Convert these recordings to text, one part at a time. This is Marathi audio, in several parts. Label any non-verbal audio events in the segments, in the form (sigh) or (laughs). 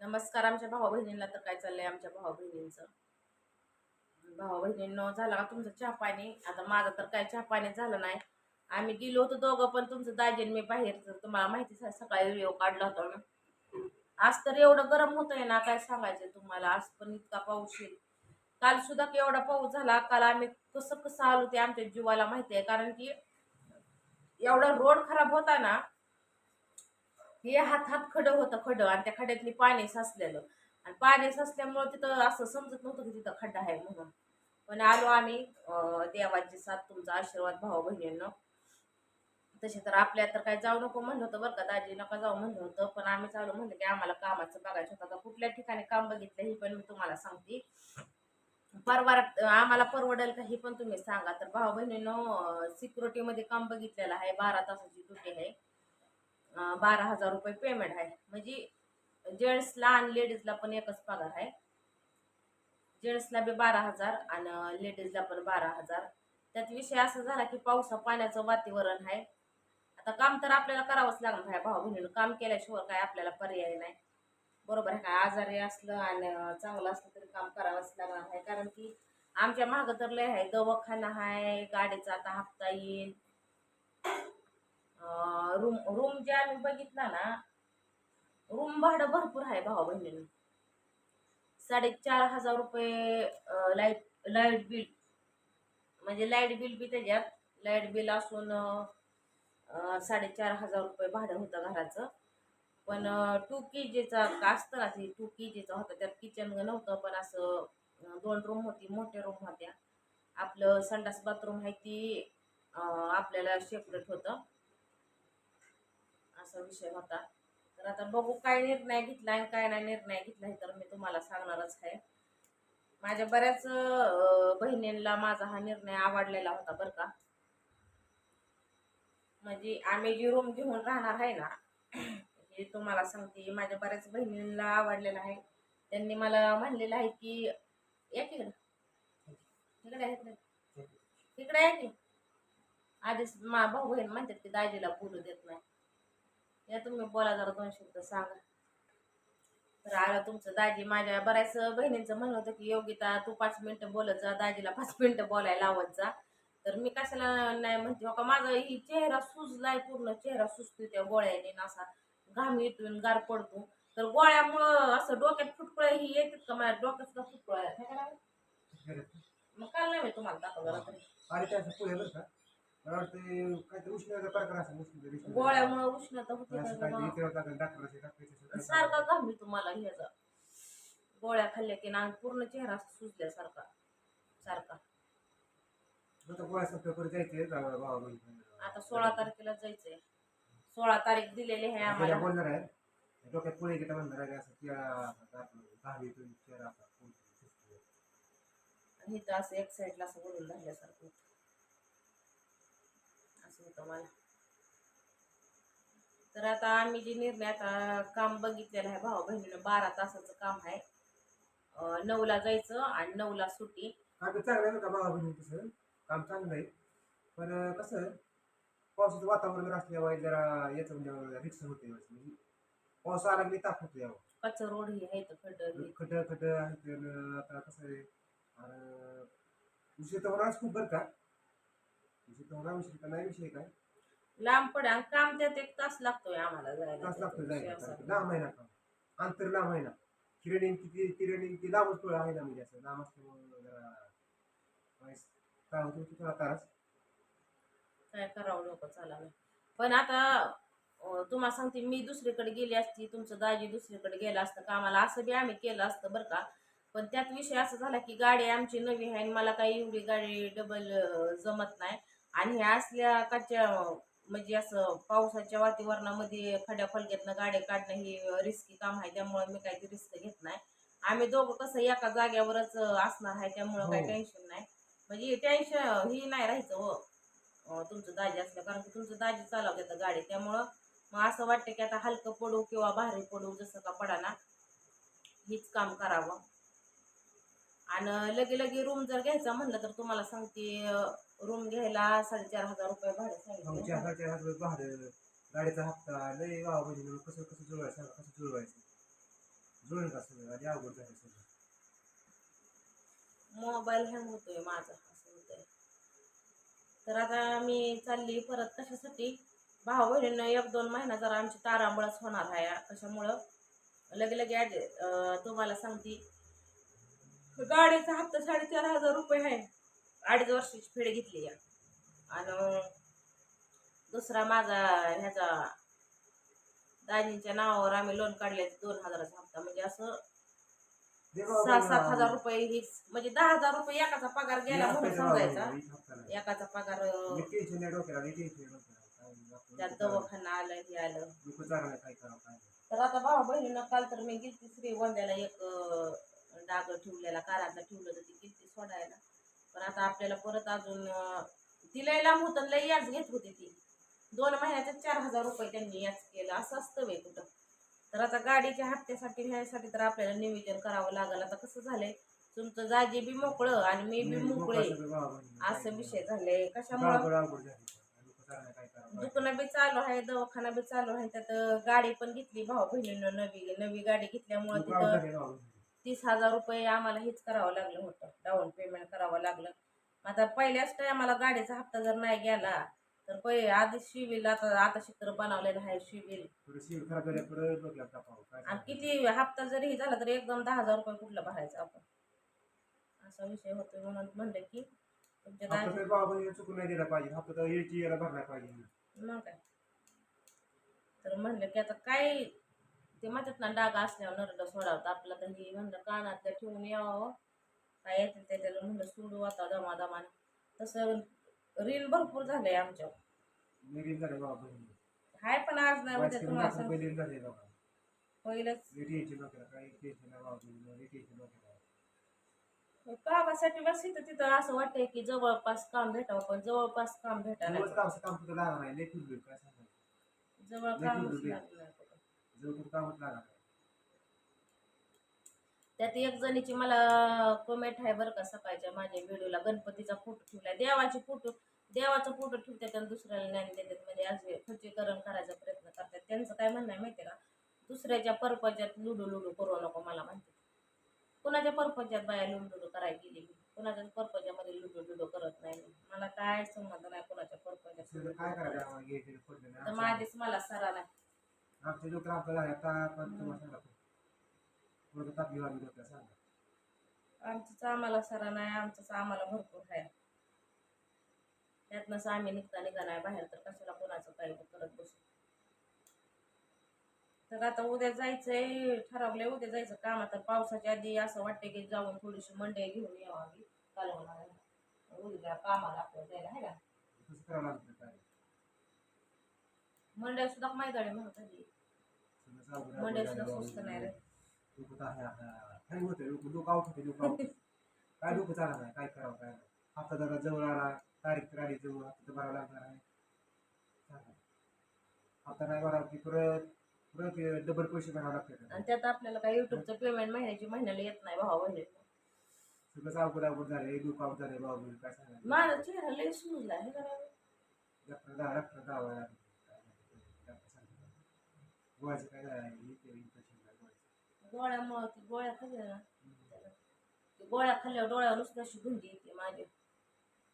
नमस्कार आमच्या भाऊ बहिणींना तर काय चाललंय आमच्या भाऊ बहिणींचं भाऊ बहिणींनो झाला का तुमचं चहा पाणी? आता माझं तर काय चहा पाणी झालं नाही. आम्ही गेलो होतो दोघं पण तुमचं दाजीन मी बाहेर तर तुम्हाला माहितीच आहे सकाळी व्हिडिओ काढला होता ना आज तर एवढं गरम होतंय ना काय सांगायचं तुम्हाला? आज पण इतका पाऊस येईल काल सुद्धा एवढा पाऊस झाला काल आम्ही कसं कसं आलो ते आमच्या जीवाला माहिती आहे कारण की एवढा रोड खराब होता ना हे हात हात खडं होतं खडं आणि त्या खड्यातली पाणी साचलेलं. आणि पाणी साचल्यामुळं तिथं असं समजत नव्हतं की तिथं खड्डा आहे म्हणून. पण आलो आम्ही देवाची साथ तुमचा आशीर्वाद भाऊ बहिणींनो. तसे तर आपल्या तर काय जाऊ नको म्हणलं होतं बरं का दाजी नका जाऊ म्हणलं होतं. पण आम्ही चालू म्हणलं की आम्हाला कामाचं बघायचं होतं. आता कुठल्या ठिकाणी काम बघितलं हे पण मी तुम्हाला सांगते. परवारात आम्हाला परवडेल का हे पण तुम्ही सांगा. तर भाऊ बहिणीनं सिक्युरिटीमध्ये काम बघितलेलं आहे. बारा तासाची ड्युटी आहे. बारा हजार रुपये पेमेंट आहे. म्हणजे जेंट्सला आणि लेडीजला पण एकच पगार आहे. जेंट्सला बी बारा हजार आणि लेडीजला पण बारा हजार. त्यात विषय असा झाला की पावसा पाण्याचं वातावरण आहे. आता काम तर आपल्याला करावंच लागणार आहे भाऊ बहिणीनं काम केल्याशिवाय काय आपल्याला पर्याय नाही. बरोबर आहे काय आजारी असलं आणि चांगलं असलं तरी काम करावंच लागणार आहे. कारण की आमच्या मागं तर लय आहे. दवाखाना आहे गाडीचा आता हप्ता येईल. रूम रूम जे आम्ही बघितला ना रूम भाडं भरपूर आहे भाऊ बहिणीनं. साडेचार हजार रुपये लाइट लाइट बिल म्हणजे लाइट बिल बी त्याच्यात लाइट बिल असून साडेचार हजार रुपये भाडं होतं घराचं. पण टू के जीचा असतं ना ते टू के जीचा होता. त्यात किचन नव्हतं पण असं दोन रूम होती मोठ्या रूम होत्या. आपलं संडास बाथरूम आहे ती आपल्याला सेपरेट होतं. असा विषय होता. तर आता बघू काय निर्णय घेतला आणि काय नाही निर्णय घेतला हे तर मी तुम्हाला सांगणारच आहे. माझ्या बऱ्याच बहिणींना माझा हा निर्णय आवडलेला होता बरं का. म्हणजे आम्ही जी रूम घेऊन राहणार आहे ना हे तुम्हाला सांगते माझ्या बऱ्याच बहिणींना आवडलेलं आहे. त्यांनी मला म्हणलेलं आहे की या तिकडं. तिकडे आहे इकडे. तिकडे आहे की. आधीच मा भाऊ बहीण म्हणतात की दाजीला बोलू देत नाही. या तुम्ही बोला जरा दोन शब्द सांगा. तर आलं तुमचं. दाजी माझ्या बऱ्याच बहिणींचं म्हणणं होतं की योगिता तू पाच मिनिटं बोलत जा दाजीला पाच मिनिटं बोलायला लावत जा. तर मी कशाला नाही म्हणते हो का? माझा ही चेहरा सुजलाय पूर्ण चेहरा सुजतो त्या गोळ्याने असा घाम येतो गार पडतो. तर गोळ्यामुळं असं डोक्यात फुटकुळ्या ही येतात का? माझ्या डोक्यात सुद्धा फुटकुळ्या? (laughs) मग काल नाही मी तुम्हाला दाखवलं मला वाटतं काहीतरी उष्णतेचा प्रकार असेल. गोळ्यामुळे उष्णता होते असं का काहीतरी बा? इथे होता का डॉक्टरचे डॉक्टरचे सारखा घाम तुम्हाला ह्याचा गोळ्या खाल्ल्या की ना पूर्ण चेहरा सुजल्यासारखा सारखा आता गोळ्या संपल्या परत जायचे बाबा म्हणजे आता सोळा तारखेला जायचंय सोळा तारीख दिलेली आहे आम्हाला बोलणार आहे डोक्यात पुढे घेता म्हणणार आहे असं चेहरा दहावी चेहरा असा फुल सुजतो. आणि इथं असं एक साईडला असं वरून धरल्यासारखं होतं. असं होतं मला. तर आता आम्ही जे निर्णय आता काम बघितलेलं आहे भाऊ बहिणीनं बारा तासाचं काम आहे. नऊला जायचं आणि नऊला सुट्टी. बी चांगलं आहे का बाबा बहिणी तसं काम चांगलं आहे. पण कसं पावसाचं वातावरण असल्यामुळे जरा याचं म्हणजे रिक्स होते म्हणजे पाऊस आला की ताप होतो यावं कच्चं रोड ही आहे हे खट खट आहे आता कसं आहे आणि होणारच खूप बरं का. नाही विषय काय? लांब पडे आणि काम त्यात एक तास लागतोय आम्हाला जायला तास लागतो त्याचा जायला विषय असा. लांब आहे ना काम. अंतर लांब आहे ना. किरणी किती किरणी ती लांबच थोडं आहे ना म्हणजे असं. लांब असल्यामुळे जरा वाईस काय होतं करावं पण आता अं, तुम्हाला सांगते मी दुसरीकडे गेली असती तुमचं दाजी दुसरीकडे गेलं असतं कामाला असं बी आम्ही केलं असतं बरं का. पण त्यात विषय असा झाला की गाडी आमची नवी आहे आणि मला काही एवढी गाडी डबल जमत नाही. आणि ह्या असल्या कच्च्या म्हणजे असं पावसाच्या वातावरणामध्ये खड्या फलक्यातनं गाडी काढणं हे रिस्की काम आहे. त्यामुळे मी काही रिस्क घेत नाही. आम्ही दोघं कसं एका जाग्यावरच असणार आहे त्यामुळं काही हो. टेन्शन नाही. म्हणजे टेन्शन ही नाही राहायचं हो. तुमचं दाजी असलं कारण की तुमचं दाजी चालवतात गाडी. त्यामुळं मग असं वाटतं की आता हलकं पडू किंवा भारी पडू जसं का पडाना हीच काम करावं. आणि लगे लगे रूम जर घ्यायचा म्हणलं तर तुम्हाला सांगते रूम घ्यायला साडेचार हजार रुपये भाडं सांगितलं घरच्या हातात भाडं. गाडीचा हप्ता लय बाबा बहिणी कसं कसं जुळवायचं सांगा, कसं जुळवायचं? जुळेल का सगळं? आणि अवघड झालं सगळं. मोबाईल हँग होतोय माझा असं होतंय. तर आता मी चालली परत कशासाठी? भाऊ बहिणीनं एक दोन महिना जरा आमची तारांबळच होणार आहे कशामुळं? लगे लगे अं, तुम्हाला सांगते. गाडीचा हप्ता साडेचार हजार रुपये आहे. अडीच वर्षाची फेड घेतली या आणि दुसरा माझा ह्याचा दाजींच्या नावावर आम्ही लोन काढले दोन हजाराचा हप्ता म्हणजे असं सहा सात बहिणीला. हजार रुपये हीच म्हणजे दहा हजार रुपये एकाचा पगार गेला म्हणून समजायचा. एकाचा पगार त्यात. दवाखाना आलं हे आलं. तर आता भाऊ बहिणीनं काल तर मी गिलती श्री वंद्याला एक डाग ठेवलेला कारातला ठेवलं तर ती गिलती सोडायला पण आता आपल्याला परत अजून अं, ती लय लांब होतं लय याच घेत होती ती. दोन महिन्याचे चार हजार रुपये त्यांनी याच केलं असं असतं वे कुठं. तर आता गाडीच्या हप्त्यासाठी न्यायसाठी तर आपल्याला नियोजन करावं लागेल. आता कसं झालंय तुमचं जाजी बी मोकळं आणि मी बी मोकळे असं विषय? झाले कशामुळं? दुकानं बी चालू आहे दवाखाना बी चालू आहे. त्यात गाडी पण घेतली भाऊ बहिणीनं नवी नवी गाडी घेतल्यामुळं तिथं. तीस हजार रुपये आम्हाला हेच करावं लागलं होतं. डाऊन पेमेंट करावं लागलं. आता पहिल्याच टायमाला गाडीचा हप्ता जर नाही गेला तर पहिले आधी शिविल आता आता शित्र बनवलेलं आहे. काय आणि? किती हप्ता जरी झाला तर एकदम दहा हजार रुपये कुठला भरायचा आपण? असा विषय होतो म्हणून म्हणलं की तुमच्या चुकून नाही दिला पाहिजे. हप्ता भरला पाहिजे. मग काय? तर म्हणलं की आता काय ते म्हणतात ना डाग असल्यावर नरड सोडावं आपलं तर हे म्हणलं कानातलं ठेवून यावं. काय येतील त्याच्याला म्हणलं सोडू आता दमा दमाने तसं रील भरपूर झालंय आमच्या झाले बाबा हाय पण आज नाही म्हणजे तुम्हाला सांग झाले बाबा. पहिलंच. टेन्शन नाही बाबा कामासाठी बस इथं तिथं असं वाटतंय की जवळपास काम भेटावं पण जवळपास काम भेटा दिवस नाही कामचं काम कुठं लागणार नाही काय सांगायचं? जवळ कामच. लागलं नाही त्यात एक जणीची मला कमेंट आहे बरं का सकाळच्या माझ्या व्हिडिओला. गणपतीचा फोटो ठेवलाय. देवाचे फोटो देवाचा फोटो ठेवतात आणि दुसऱ्याला ज्ञान देतात. म्हणजे असे खच्चीकरण करायचा प्रयत्न करतात. त्यांचं काय म्हणणं आहे माहिती का? दुसऱ्याच्या परपंचात लुडू लुडू करू नको मला म्हणते कुणाच्या परपंचात बाया लुडू लुडू करायला गेली? मी कुणाच्याच परपंचामध्ये लुडू लुडू करत नाही. मला काय संबंध नाही कुणाच्या नाही. तर माझीच मला सरा नाही. आमच्या डोक्याला आपलं झालं आता पण तुम्हाला सांगा थोडं तापली वाली डोक्याला सांगा आमचंच आम्हाला सरा नाही आमचंच आम्हाला भरपूर आहे त्यातनंच आम्ही निघता निघा नाही बाहेर तर कशाला कोणाचं काही करत बसू तर आता उद्या जायचंय ठरवलंय उद्या जायचं काम आता पावसाच्या आधी असं वाटतं की जाऊन थोडीशी मंडई घेऊन यावं आम्ही कालवणाला उद्या कामाला आपल्याला जायला आहे ना तसं करावं लागतं काय मंडई सुद्धा मैदानी म्हणत आली बाबा. स्वस्त नाही रे डोकं आहे, आहे. हँग होतं डोकं डोकं आउट होते डोकं आउट काय डोकं नाही काय करावं काय नाही हप्ता जरा जवळ आला तारीख तर आली जवळ हप्ता तर भरावा लागणार आहे सांगा. हप्ता नाही भरावा की परत परत डबल पैसे भरावे लागतात आणि त्यात आपल्याला काही युट्यूबचं पेमेंट महिन्याची महिन्याला येत नाही भाऊ बहिणी सगळं अवघड अवघड झालंय डोकं आउट झालंय बाबा काय सांगायचं माझा चेहरा लय सुजला हे करावं डॉक्टर दहा डॉक्टर सांगतात गोळ्याचं काय गोळ्यामुळं ती गोळ्या खाल्ल्या ना गोळ्या खाल्ल्यावर डोळ्यावर नुसती अशी गुंडी येते माझे.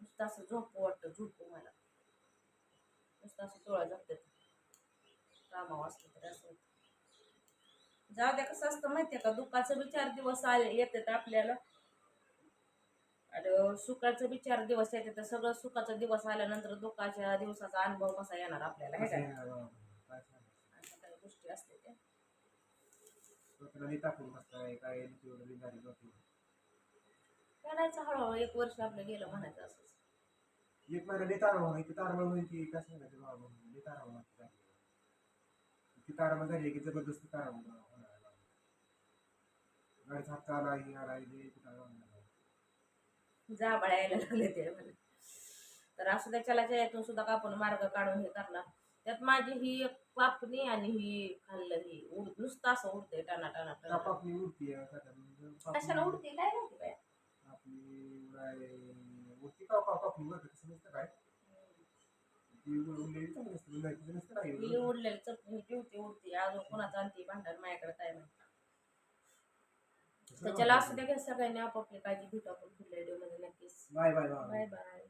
नुसतं असं झोप वाटतं झोपू मला. नुसतं असं डोळा झोपतात कामा वाचलं तर असं जाऊ द्या कसं असतं माहितीये का? दुःखाचं बी चार दिवस आले येतात आपल्याला. आणि सुखाचं बी चार दिवस येते तर सगळं सुखाचा दिवस आल्यानंतर दुःखाच्या दिवसाचा अनुभव कसा येणार आपल्याला हे कसं काय आहे बाबा, काय सांगायचं अशा काही गोष्टी असते त्या लई टाकून बसताय काय लई झाली डोक्याला. करायचं हळूहळू एक वर्ष आपलं गेलं म्हणायचं असंच एक महिना लई तारावं आहे ती होईल की काय सांगायचं बाबा. ती झाली की जबरदस्त तारावं होणार आहे बाबा. गाडीचा हप्ता आला ही आला ही होणार आहे. यायला लागले ते म्हणे तर असं त्याच्याला यातून सुद्धा आपण मार्ग काढून हे करणार त्यात माझी ही एक पापणी आणि ही खाल्लं ही. उड नुसतं असं उडते टाना टाना का टाना पापणी उडती आहे, का त्या- पापणी- कशाला उडते? काय माहिती काय आपली उडाय- उडती का का पापणी वरती तसं नसतं काय? ती उड- उडलेली चांगली असते उडायची तसं नसतं काय ही उडलेली चटणी ठेवते उडते अजून कोणाचं आणते? भांडण माझ्याकडे काय माहिती? त्याच्याला असू द्या घ्या सगळ्यांनी आपापली काळजी घेतो आपण पुढल्या व्हिडिओमध्ये नक्कीच. Bye bye bye. Bye bye.